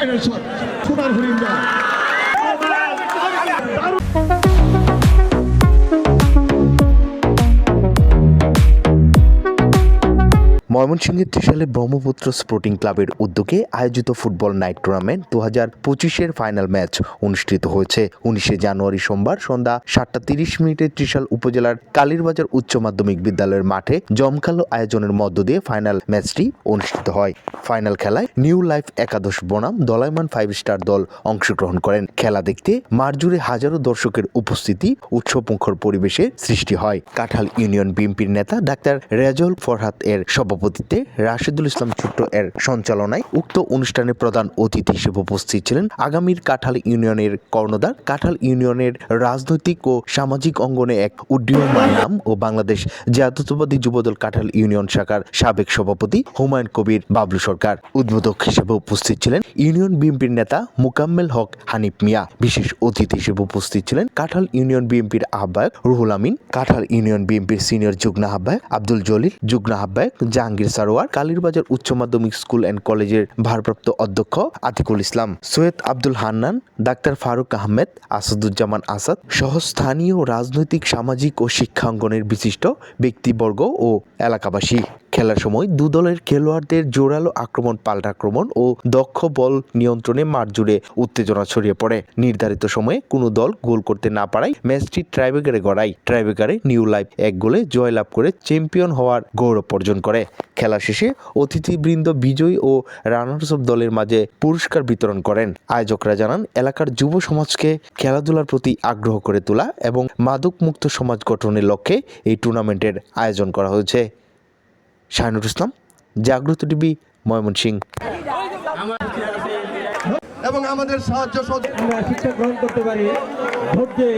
파이널 샷 초반 흐립니다. ময়মনসিংহের ত্রিশালে ব্রহ্মপুত্র স্পোর্টিং ক্লাবের উদ্যোগে আয়োজিত ফুটবল নাইট টুর্নামেন্ট দু হাজার পঁচিশের ফাইনাল ম্যাচ অনুষ্ঠিত হয়েছে। উনিশে জানুয়ারি সোমবার সন্ধ্যা সাতটা তিরিশ মিনিটে ত্রিশাল উপজেলার কালীরবাজার উচ্চ মাধ্যমিক বিদ্যালয়ের মাঠে জমকালো আয়োজনের মধ্য দিয়ে ফাইনাল ম্যাচটি অনুষ্ঠিত হয়। ফাইনাল খেলায় নিউ লাইফ একাদশ বনাম দলাইমান ফাইভ স্টার দল অংশগ্রহণ করেন। খেলা দেখতে মারজুড়ে হাজারো দর্শকের উপস্থিতি উৎসবমুখর পরিবেশে সৃষ্টি হয়। কাঁঠাল ইউনিয়ন বিএনপির নেতা ডাক্তার রেজল ফরহাদ এর সভাপতিত্বে রাশেদুল ইসলাম ছোট্ট এর সঞ্চালনায় উক্ত অনুষ্ঠানে প্রধান অতিথি হিসেবে উপস্থিত ছিলেন আগামীর কাঠাল ইউনিয়নের কর্ণধার। কাঁঠাল ইউনিয়নের রাজনৈতিক ও সামাজিক অঙ্গনে এক উড্ডীয়মান নাম ও বাংলাদেশ জাতীয়তাবাদী যুবদল কাঁঠাল ইউনিয়ন শাখার সাবেক সভাপতি হুমায়ুন কবির বাবলু সরকার। উদ্বোধক হিসেবে উপস্থিত ছিলেন ইউনিয়ন বিএনপির নেতা মুকাম্মেল হক হানিফ মিয়া। বিশেষ অতিথি হিসেবে উপস্থিত ছিলেন কাঁঠাল ইউনিয়ন বিএনপির আহ্বায়ক রুহুল আমিন, কাঁঠাল ইউনিয়ন বিএনপির সিনিয়র যুগ্ম আহ্বায়ক আব্দুল জলিল, যুগ্ম আহ্বায়ক জাহাঙ্গীর সারোয়ার, কালীরবাজার উচ্চ মাধ্যমিক স্কুল অ্যান্ড কলেজের ভারপ্রাপ্ত অধ্যক্ষ আতিকুল ইসলাম, সৈয়দ আব্দুল হান্নান, ডাক্তার ফারুক আহমেদ, আসাদুজ্জামান আসাদ সহ স্থানীয় রাজনৈতিক, সামাজিক ও শিক্ষাঙ্গনের বিশিষ্ট ব্যক্তিবর্গ ও এলাকাবাসী। খেলার সময় দু দলের খেলোয়াড়দের জোরালো আক্রমণ পাল্টা আক্রমণ ও দক্ষ বল নিয়ন্ত্রণে মাঠ জুড়ে উত্তেজনা ছড়িয়ে পড়ে। নির্ধারিত সময়ে কোনো দল গোল করতে না পারায় ম্যাচটি ট্রাইবেকারে গড়ায়। ট্রাইবেকারে নিউ লাইফ এক গোলে জয়লাভ করে চ্যাম্পিয়ন হওয়ার গৌরব অর্জন করে। খেলা শেষে অতিথিবৃন্দ বিজয়ী ও রানার্স অফ দলের মাঝে পুরস্কার বিতরণ করেন। আয়োজকরা জানান, এলাকার যুব সমাজকে খেলাধুলার প্রতি আগ্রহ করে তোলা এবং মাদক মুক্ত সমাজ গঠনের লক্ষ্যে এই টুর্নামেন্টের আয়োজন করা হয়েছে। শাহিনুর ইসলাম জাগ্রত টিভি ময়মনসিংহ। এবং আমাদের সাহায্য শিক্ষা গ্রহণ করতে পারি। ভোট দিয়ে